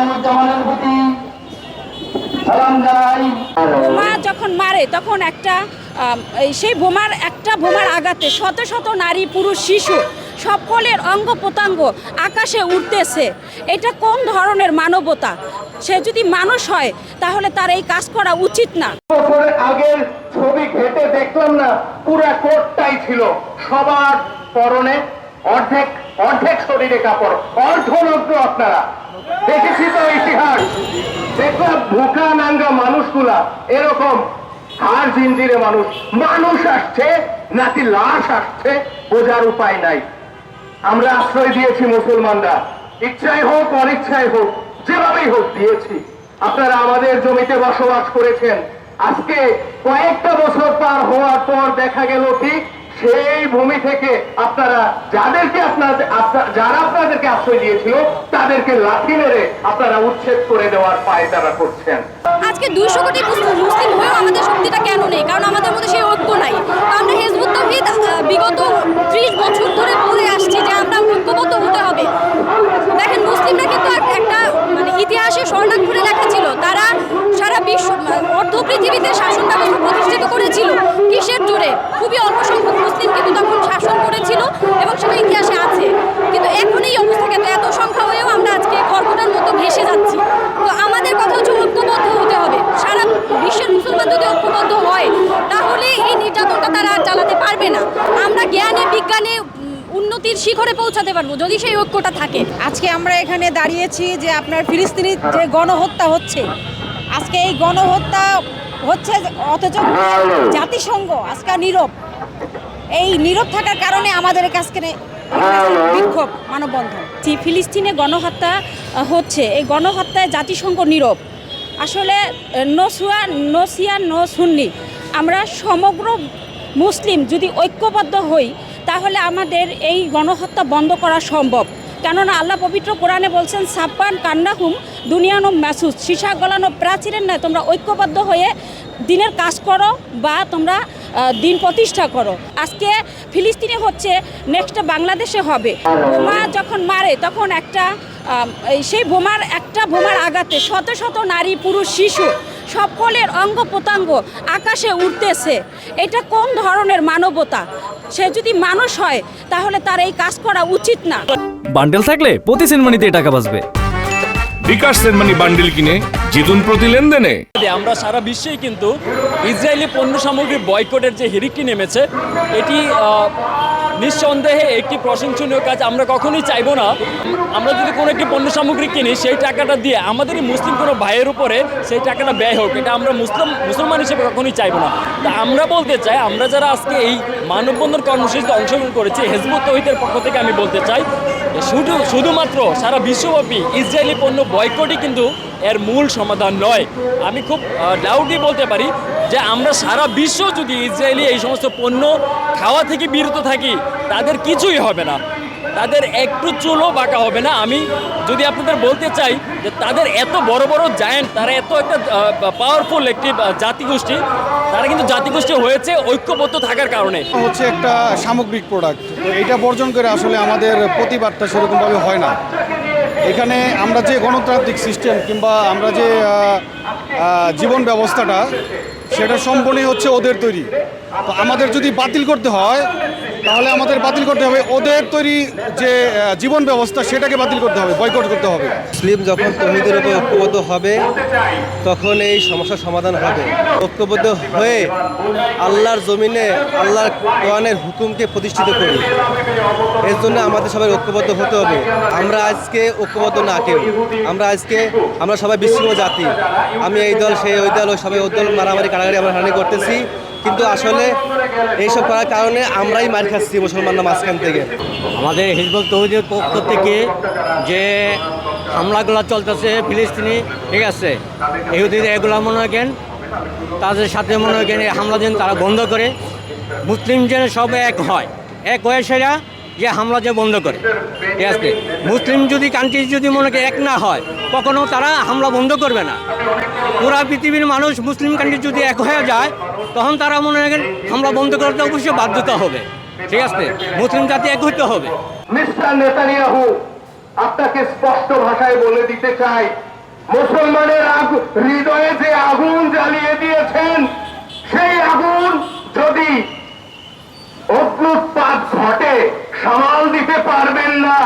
ইসলামুজ্জামানের প্রতি সালাম জানাই। বোমা যখন মারে তখন একটা সেই বোমার একটা বোমার আঘাতে শত শত নারী পুরুষ শিশু সকলের অঙ্গ প্রত্যঙ্গ আকাশে উঠতেছে এটা কোন ধরনের মানবতা? সে যদি মানুষ হয় তাহলে তার এই কাজ করা উচিত না। আগের ছবি ঘেটে দেখলাম না পুরা কোটটাই ছিল। সবার পরনে অর্ধেক অর্ধেক শরীরে কাপড়, অর্ধনগ্ন আপনারা। দেখেছি তো ইতিহাস? দেখলাম ভুকা নাঙ্গা মানুষগুলা এরকম হাড় জিঞ্জিরে মানুষ। মানুষ আসছে, নাকি লাশ আসছে, বোঝার উপায় নাই। আমরা আশ্রয় দিয়েছি মুসলমানরা। ইচ্ছাই হোক, অনিচ্ছাই হোক, যেভাবেই হোক দিয়েছি। আপনারা আমাদের জমিতে বসবাস করেছেন। আজকে কয়েকটা বছর পার হওয়ার পর দেখা গেল কি সেই ভূমি থেকে আপনারা যাদেরকে আপনাদের যারা আপনাদেরকে আশ্রয় দিয়েছিল, তাদেরকে লাঠি মেরে আপনারা উচ্ছেদ করে দেওয়ার পায়তারা করছেন। আজকে দুইশো কোটি মুসলিম হয়েও আমাদের শক্তিটা কেন নেই? কারণ আমাদের মধ্যে সেই ঐক্য নাই। আমরা হেজবুত বিগত ত্রিশ বছর ধরে বলে আসছি যে আমরা ঐক্যবদ্ধ হতে হবে দেখেন মুসলিমরা কিন্তু এক- একটা মানে ইতিহাসে স্বর্ণাক্ষরে লেখা ছিল তারা সারা বিশ্ব অর্ধ পৃথিবীতে শাসন ব্যবস্থা প্রতিষ্ঠিত করেছিল কিসের জোরে খুবই অল্প সংখ্যক মুসলিম কিন্তু তখন শাসন করেছিল এবং সেটা ইতিহাসে আছে কিন্তু এখন এই অবস্থা কেন এত সংখ্যা হয়েও আমরা আজকে খড়কুটার মতো ভেসে যাচ্ছি তো আমাদের কথা হচ্ছে ঐক্যবদ্ধ হতে হবে সারা বিশ্বের মুসলমান যদি ঐক্যবদ্ধ হয় তাহলে এই নির্যাতনটা তারা আর চালাতে পারবে না আমরা জ্ঞানে বিজ্ঞানে উন্নতির শিখরে পৌঁছাতে পারব, যদি সেই ঐক্যটা থাকে। আজকে আমরা এখানে দাঁড়িয়েছি যে আপনার ফিলিস্তিনি যে গণহত্যা হচ্ছে। আজকে এই গণহত্যা হচ্ছে অথচ জাতিসংঘ আজকে নীরব। এই নীরব থাকার কারণে আমাদের কাছে বিক্ষোভ, মানববন্ধন। ফিলিস্তিনে গণহত্যা হচ্ছে, এই গণহত্যায় জাতিসংঘ নীরব। আসলে নসুয়া, নসিয়া ন সুন্নি আমরা সমগ্র মুসলিম যদি ঐক্যবদ্ধ হই আমাদের এই গণহত্যা বন্ধ করা সম্ভব। কেননা আল্লাহ পবিত্র কোরআনে বলছেন সাপ্পান কান্নাহুম দুনিয়ানো ম্যাসুস সীসা গলানো প্রাচীরের নয় তোমরা ঐক্যবদ্ধ হয়ে দিনের কাজ করো বা তোমরা দিন প্রতিষ্ঠা করো। আজকে ফিলিস্তিনে হচ্ছে, নেক্সট বাংলাদেশে হবে। বোমা যখন মারে, তখন একটা সেই বোমার, একটা বোমার আঘাতে শত শত নারী, পুরুষ, শিশু সকলের অঙ্গ প্রত্যঙ্গ আকাশে উঠতেছে এটা কোন ধরনের মানবতা? সে যদি মানুষ হয় তাহলে তার এই কাজ করা উচিত না। বান্ডেল থাকলে প্রতি সেনমানিতে টাকা বাঁচবে। বিকাশ সেনমানি বান্ডিল কিনে জিতুন প্রতি লেনদেনে। আমরা সারা বিশ্বেই কিন্তু ইসরায়েলি পণ্য সামগ্রী বয়কটের যে হিরিকটি নেমেছে এটি আহ, নিঃসন্দেহে একটি প্রশংসনীয় কাজ আমরা কখনোই চাইব না। আমরা যদি কোনো একটি পণ্য সামগ্রী কিনি, সেই টাকাটা দিয়ে আমাদেরই মুসলিম কোনো ভাইয়ের উপরে সেই টাকাটা ব্যয় হোক, এটা আমরা মুসলিম, মুসলমান হিসেবে কখনোই চাইব না। তা আমরা বলতে চাই, আমরা যারা আজকে এই মানববন্ধন কর্মসূচিতে অংশগ্রহণ করেছি, হেজবুত তহিদের পক্ষ থেকে আমি বলতে চাই শুধু, শুধুমাত্র সারা বিশ্বব্যাপী ইসরায়েলি পণ্য বয়কটই কিন্তু এর মূল সমাধান নয়। আমি খুব ডাউটলি বলতে পারি যে আমরা সারা বিশ্ব যদি ইসরায়েলি এই সমস্ত পণ্য খাওয়া থেকে বিরত থাকি, তাদের কিছুই হবে না। তাদের একটু চুলও বাঁকা হবে না। আমি যদি আপনাদের বলতে চাই যে তাদের এত বড় বড় জায়েন্ট তারা এত একটা পাওয়ারফুল একটি জাতিগোষ্ঠী, তারা কিন্তু জাতিগোষ্ঠী হয়েছে ঐক্যবদ্ধ থাকার কারণে। হচ্ছে একটা সামগ্রিক প্রোডাক্ট এটা বর্জন করে আসলে আমাদের প্রতিবাদটা সেরকমভাবে হয় না। এখানে আমরা যে গণতান্ত্রিক সিস্টেম কিংবা আমরা যে জীবন ব্যবস্থাটা সেটা সম্পূর্ণই হচ্ছে ওদের তৈরি। তো আমাদের যদি বাতিল করতে হয় তাহলে আমাদের বাতিল করতে হবে। ওদের তৈরি যে জীবন ব্যবস্থা, সেটাকে বাতিল করতে হবে, বয়কট করতে হবে। মুসলিম যখন তহিদের উপর ঐক্যবদ্ধ হবে, তখন এই সমস্যার সমাধান হবে। ঐক্যবদ্ধ হয়ে আল্লাহর জমিনে, আল্লাহর কোরআনের হুকুমকে প্রতিষ্ঠিত করি এর জন্য আমাদের সবাই ঐক্যবদ্ধ হতে হবে। আমরা আজকে ঐক্যবদ্ধ না কেউ। আমরা আজকে, আমরা সবাই বিচ্ছিন্ন জাতি। আমি এই দল, সেই ওই দল ওই সবাই ওই দল মারামারি কাড়াকাড়ি আমরা হানি করতেছি। কিন্তু আসলে এইসব করার কারণে আমরাই মার খাচ্ছি মুসলমানরা মাঝখান থেকে। আমাদের হিজবুল তৌহিদের পক্ষ থেকে যে হামলাগুলো চলতেছে ফিলিস্তিনি, ঠিক আছে? ইহুদিদের এগুলো মনে রাখেন তাদের সাথে মনে রাখেন এই হামলা যেন তারা বন্ধ করে। মুসলিম যেন সব এক হয়। এক হয়ে সেরা যে হামলা যে বন্ধ করে। ঠিক আছে? মুসলিম যদি কান্ট্রি যদি মনে এক না হয়, কখনো তারা হামলা বন্ধ করবে না। পুরা পৃথিবীর মানুষ মুসলিম কান্ট্রি যদি এক হয়ে যায়, তখন তারা মনে করেন হামলা বন্ধ করতে অবশ্যই বাধ্যতা হবে। ঠিক আছে? মুসলিম জাতি এক হইতে হবে। মিস্টার নেতানিয়াহু, আপনাকে স্পষ্ট ভাষায় বলে দিতে চাই, মুসলমানের হৃদয়ে যে আগুন জ্বালিয়ে দিয়েছেন, সেই আগুন যদি অগ্নুৎপাত ঘটে সামাল দিতে পারবেন না।